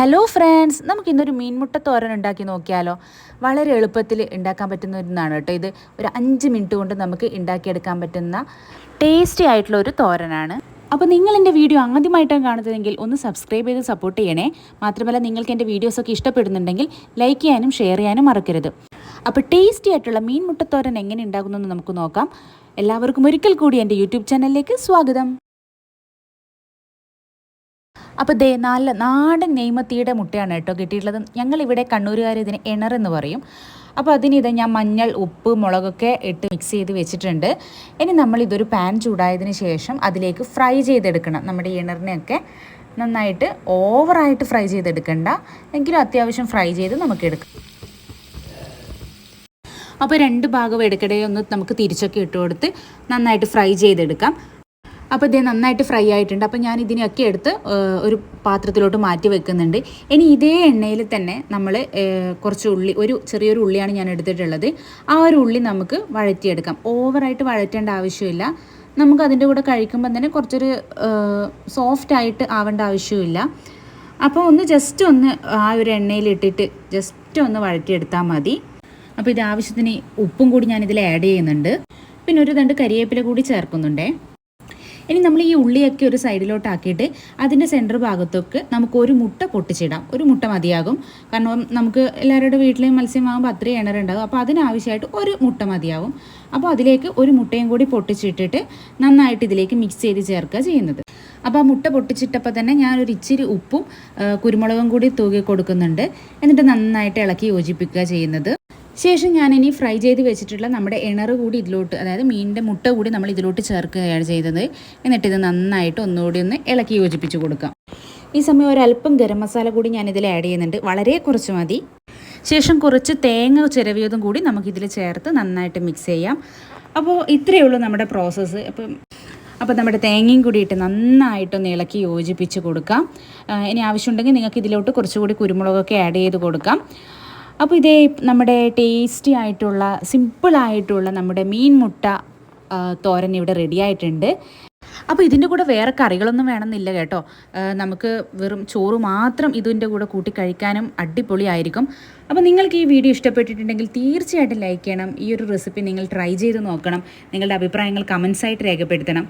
Hello friends നമുക്ക് ഇന്നൊരു മീൻമുട്ട തോരൻ ഉണ്ടാക്കി നോക്കിയാലോ? വളരെ എളുപ്പത്തിൽ ഉണ്ടാക്കാൻ പറ്റുന്ന ഒന്നാണ് കേട്ടോ ഇത്. ഒരു അഞ്ച് മിനിറ്റ് കൊണ്ട് നമുക്ക് ഉണ്ടാക്കിയെടുക്കാൻ പറ്റുന്ന ടേസ്റ്റി ആയിട്ടുള്ള ഒരു തോരനാണ്. അപ്പോൾ നിങ്ങൾ എന്റെ വീഡിയോ ആദ്യമായിട്ടാണ് കാണുന്നതെങ്കിൽ ഒന്ന് സബ്സ്ക്രൈബ് ചെയ്ത് സപ്പോർട്ട് ചെയ്യണേ. മാത്രമല്ല നിങ്ങൾക്ക് എന്റെ വീഡിയോസൊക്കെ ഇഷ്ടപ്പെടുന്നുണ്ടെങ്കിൽ ലൈക്ക് ചെയ്യാനും ഷെയർ ചെയ്യാനും മറക്കരുത്. അപ്പോൾ ടേസ്റ്റി ആയിട്ടുള്ള മീൻ മുട്ടത്തോരൻ എങ്ങനെ ഉണ്ടാകുന്നെന്ന് നമുക്ക് നോക്കാം. എല്ലാവർക്കും ഒരിക്കൽ കൂടി എന്റെ യൂട്യൂബ് ചാനലിലേക്ക് സ്വാഗതം. അപ്പോൾ ദേ നല്ല നാടൻ നെയ്മത്തിയുടെ മുട്ടയാണ് കേട്ടോ കിട്ടിയിട്ടുള്ളത്. ഞങ്ങളിവിടെ കണ്ണൂരുകാർ ഇതിന് എന്ന് പറയും. അപ്പോൾ അതിന് ഇത് ഞാൻ മഞ്ഞൾ ഉപ്പ് മുളകൊക്കെ ഇട്ട് മിക്സ് ചെയ്ത് വെച്ചിട്ടുണ്ട്. ഇനി നമ്മൾ ഇതൊരു പാൻ ചൂടായതിന് ശേഷം അതിലേക്ക് ഫ്രൈ ചെയ്തെടുക്കണം. നമ്മുടെ ഇണറിനെയൊക്കെ നന്നായിട്ട് ഓവറായിട്ട് ഫ്രൈ ചെയ്തെടുക്കണ്ട. എങ്കിലും അത്യാവശ്യം ഫ്രൈ ചെയ്ത് നമുക്ക് എടുക്കാം. അപ്പോൾ രണ്ട് ഭാഗം എടുക്കടേ ഒന്ന് നമുക്ക് തിരിച്ചൊക്കെ ഇട്ട് കൊടുത്ത് നന്നായിട്ട് ഫ്രൈ ചെയ്തെടുക്കാം. അപ്പോൾ ഇത് നന്നായിട്ട് ഫ്രൈ ആയിട്ടുണ്ട്. അപ്പോൾ ഞാൻ ഇതിനെയൊക്കെ എടുത്ത് ഒരു പാത്രത്തിലോട്ട് മാറ്റി വെക്കുന്നുണ്ട്. ഇനി ഇതേ എണ്ണയിൽ തന്നെ നമ്മൾ കുറച്ച് ഉള്ളി ഒരു ചെറിയൊരു ഉള്ളിയാണ് ഞാൻ എടുത്തിട്ടുള്ളത്. ആ ഒരു ഉള്ളി നമുക്ക് വഴറ്റിയെടുക്കാം. ഓവറായിട്ട് വഴറ്റേണ്ട ആവശ്യമില്ല. നമുക്ക് അതിന്റെ കൂടെ കഴിക്കുമ്പോൾ തന്നെ കുറച്ചൊരു സോഫ്റ്റ് ആയിട്ട് ആവേണ്ട ആവശ്യമില്ല. അപ്പോൾ ഒന്ന് ജസ്റ്റ് ഒന്ന് ആ ഒരു എണ്ണയിൽ ഇട്ടിട്ട് ജസ്റ്റ് ഒന്ന് വഴറ്റിയെടുത്താൽ മതി. അപ്പോൾ ഇത് ആവശ്യത്തിന് ഉപ്പും കൂടി ഞാൻ ഇതിൽ ആഡ് ചെയ്യുന്നുണ്ട്. പിന്നെ ഒരു രണ്ട് കരിവേപ്പില കൂടി ചേർക്കുന്നുണ്ടേ. ഇനി നമ്മൾ ഈ ഉള്ളിയൊക്കെ ഒരു സൈഡിലോട്ടാക്കിയിട്ട് അതിന്റെ സെന്റർ ഭാഗത്തൊക്കെ നമുക്ക് ഒരു മുട്ട പൊട്ടിച്ചിടാം. ഒരു മുട്ട മതിയാകും. കാരണം നമുക്ക് എല്ലാവരുടെ വീട്ടിലെയും മത്സ്യം വാങ്ങുമ്പോൾ അത്രയും എണ്ണറുണ്ടാകും അപ്പോൾ അതിനാവശ്യമായിട്ട് ഒരു മുട്ട മതിയാവും അപ്പോൾ അതിലേക്ക് ഒരു മുട്ടയും കൂടി പൊട്ടിച്ചിട്ടിട്ട് നന്നായിട്ട് ഇതിലേക്ക് മിക്സ് ചെയ്ത് ചേർക്കുക ചെയ്യുന്നത്. അപ്പോൾ ആ മുട്ട പൊട്ടിച്ചിട്ടപ്പോൾ തന്നെ ഞാനൊരു ഇച്ചിരി ഉപ്പും കുരുമുളകും കൂടി തൂകി കൊടുക്കുന്നുണ്ട്. എന്നിട്ട് നന്നായിട്ട് ഇളക്കി യോജിപ്പിക്കുക ചെയ്യുന്നത്. ശേഷം ഞാൻ ഇനി ഫ്രൈ ചെയ്ത് വെച്ചിട്ടുള്ള നമ്മുടെ ഇണറ് കൂടി ഇതിലോട്ട് അതായത് മീനിന്റെ മുട്ട കൂടി നമ്മൾ ഇതിലോട്ട് ചേർക്കുകയാണ് ചെയ്തത്. എന്നിട്ട് ഇത് നന്നായിട്ട് ഒന്നുകൂടി ഒന്ന് ഇളക്കി യോജിപ്പിച്ച് കൊടുക്കാം. ഈ സമയം ഒരല്പം ഗരം മസാല കൂടി ഞാൻ ഇതിൽ ആഡ് ചെയ്യുന്നുണ്ട്. വളരെ കുറച്ച് മതി. ശേഷം കുറച്ച് തേങ്ങ ചിരവിയതും കൂടി നമുക്കിതിൽ ചേർത്ത് നന്നായിട്ട് മിക്സ് ചെയ്യാം. അപ്പോൾ ഇത്രയേ ഉള്ളൂ നമ്മുടെ പ്രോസസ്സ് അപ്പം അപ്പോൾ നമ്മുടെ തേങ്ങയും കൂടി ഇട്ട് നന്നായിട്ടൊന്ന് ഇളക്കി യോജിപ്പിച്ച് കൊടുക്കാം. ഇനി ആവശ്യമുണ്ടെങ്കിൽ നിങ്ങൾക്ക് ഇതിലോട്ട് കുറച്ചുകൂടി കുരുമുളകൊക്കെ ആഡ് ചെയ്ത് കൊടുക്കാം. അപ്പോൾ ഇതേ നമ്മുടെ ടേസ്റ്റി ആയിട്ടുള്ള സിമ്പിളായിട്ടുള്ള നമ്മുടെ മീൻ മുട്ട തോരൻ ഇവിടെ റെഡി ആയിട്ടുണ്ട്. അപ്പോൾ ഇതിന്റെ കൂടെ വേറെ കറികളൊന്നും വേണമെന്നില്ല കേട്ടോ. നമുക്ക് വെറും ചോറ് മാത്രം ഇതിന്റെ കൂടെ കൂട്ടി കഴിക്കാനും അടിപൊളിയായിരിക്കും അപ്പോൾ നിങ്ങൾക്ക് ഈ വീഡിയോ ഇഷ്ടപ്പെട്ടിട്ടുണ്ടെങ്കിൽ തീർച്ചയായിട്ടും ലൈക്ക് ചെയ്യണം. ഈ ഒരു റെസിപ്പി നിങ്ങൾ ട്രൈ ചെയ്ത് നോക്കണം. നിങ്ങളുടെ അഭിപ്രായങ്ങൾ കമൻസായിട്ട് രേഖപ്പെടുത്തണം.